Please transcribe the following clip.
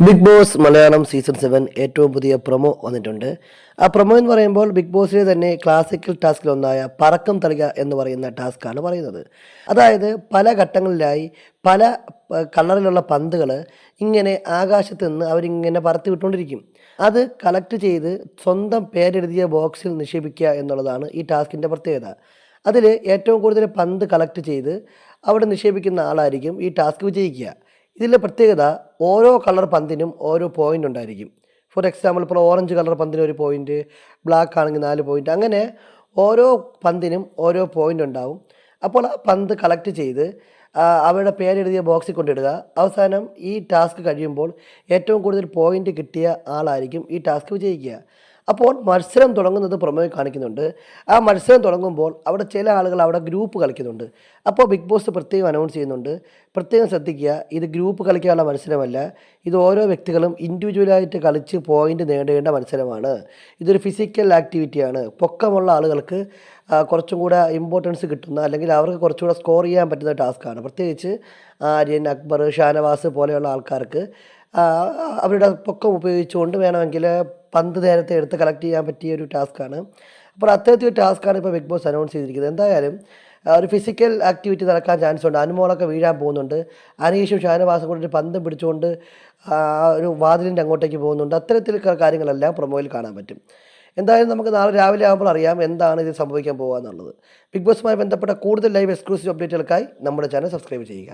Bigg Boss Malayalam season seven ഏറ്റവും പുതിയ promo വന്നിട്ടുണ്ട്. ആ പ്രൊമോ എന്ന് പറയുമ്പോൾ ബിഗ് ബോസിലെ തന്നെ ക്ലാസിക്കൽ ടാസ്കിലൊന്നായ പറക്കം തളിക എന്ന് പറയുന്ന ടാസ്ക്കാണ് പറയുന്നത്. അതായത് പല ഘട്ടങ്ങളിലായി പല കളറിലുള്ള പന്തുകൾ ഇങ്ങനെ ആകാശത്ത് നിന്ന് അവരിങ്ങനെ പറത്തി വിട്ടുകൊണ്ടിരിക്കും. അത് കളക്ട് ചെയ്ത് സ്വന്തം പേരെഴുതിയ ബോക്സിൽ നിക്ഷേപിക്കുക എന്നുള്ളതാണ് ഈ ടാസ്കിന്റെ പ്രത്യേകത. അതിൽ ഏറ്റവും കൂടുതൽ പന്ത് കളക്ട് ചെയ്ത് അവിടെ നിക്ഷേപിക്കുന്ന ആളായിരിക്കും ഈ ടാസ്ക് വിജയിക്കുക. ഇതിലെ പ്രത്യേകത ഓരോ കളർ പന്തിനും ഓരോ പോയിന്റ് ഉണ്ടായിരിക്കും. ഫോർ എക്സാമ്പിൾ ഇപ്പോൾ ഓറഞ്ച് കളർ പന്തിന് ഒരു പോയിന്റ് ബ്ലാക്ക് ആണെങ്കിൽ നാല് പോയിന്റ് അങ്ങനെ ഓരോ പന്തിനും ഓരോ പോയിന്റ് ഉണ്ടാവും. അപ്പോൾ ആ പന്ത് കളക്ട് ചെയ്ത് അവരുടെ പേരെഴുതിയ ബോക്സിൽ കൊണ്ടിടുക. അവസാനം ഈ ടാസ്ക് കഴിയുമ്പോൾ ഏറ്റവും കൂടുതൽ പോയിന്റ് കിട്ടിയ ആളായിരിക്കും ഈ ടാസ്ക് വിജയിക്കുക. അപ്പോൾ മത്സരം തുടങ്ങുന്നത് പ്രൊമോയിൽ കാണിക്കുന്നുണ്ട്. ആ മത്സരം തുടങ്ങുമ്പോൾ അവിടെ ചില ആളുകൾ അവിടെ ഗ്രൂപ്പ് കളിക്കുന്നുണ്ട്. അപ്പോൾ ബിഗ് ബോസ് പ്രത്യേകം അനൗൺസ് ചെയ്യുന്നുണ്ട്. പ്രത്യേകം ശ്രദ്ധിക്കുക ഇത് ഗ്രൂപ്പ് കളിക്കാനുള്ള മത്സരമല്ല. ഇത് ഓരോ വ്യക്തികളും ഇൻഡിവിജ്വലായിട്ട് കളിച്ച് പോയിന്റ് നേടേണ്ട മത്സരമാണ്. ഇതൊരു ഫിസിക്കൽ ആക്ടിവിറ്റിയാണ് പൊക്കമുള്ള ആളുകൾക്ക് കുറച്ചും കൂടെ ഇമ്പോർട്ടൻസ് കിട്ടുന്ന അല്ലെങ്കിൽ അവർക്ക് കുറച്ചുകൂടെ സ്കോർ ചെയ്യാൻ പറ്റുന്ന ടാസ്ക്കാണ് പ്രത്യേകിച്ച് ആര്യൻ അക്ബർ ഷാനവാസ് പോലെയുള്ള ആൾക്കാർക്ക് അവരുടെ പൊക്കം ഉപയോഗിച്ചുകൊണ്ട് വേണമെങ്കിൽ പന്ത് നേരത്തെ എടുത്ത് കളക്ട് ചെയ്യാൻ പറ്റിയ ഒരു ടാസ്ക്കാണ് അപ്പോൾ അത്തരത്തിൽ ഒരു ടാസ്ക്കാണ് ഇപ്പോൾ ബിഗ് ബോസ് അനൗൺസ് ചെയ്തിരിക്കുന്നത്. എന്തായാലും ഒരു ഫിസിക്കൽ ആക്ടിവിറ്റി നടക്കാൻ ചാൻസ് ഉണ്ട്. അനുമോളൊക്കെ വീഴാൻ പോകുന്നുണ്ട്. അനീഷും ഷാനവാസും കൂടി ഒരു പന്തം പിടിച്ചുകൊണ്ട് ഒരു വാതിലിന്റെ അങ്ങോട്ടേക്ക് പോകുന്നുണ്ട്. അത്തരത്തിൽ കാര്യങ്ങളെല്ലാം പ്രൊമോയിൽ കാണാൻ പറ്റും. എന്തായാലും നമുക്ക് നാളെ രാവിലെ ആകുമ്പോൾ അറിയാം എന്താണ് ഇത് സംഭവിക്കാൻ പോകുക എന്നുള്ളത് ബിഗ് ബോസുമായി ബന്ധപ്പെട്ട കൂടുതൽ ലൈവ് എക്സ്ക്ലൂസീവ് അപ്ഡേറ്റുകൾക്കായി നമ്മുടെ ചാനൽ സബ്സ്ക്രൈബ് ചെയ്യുക.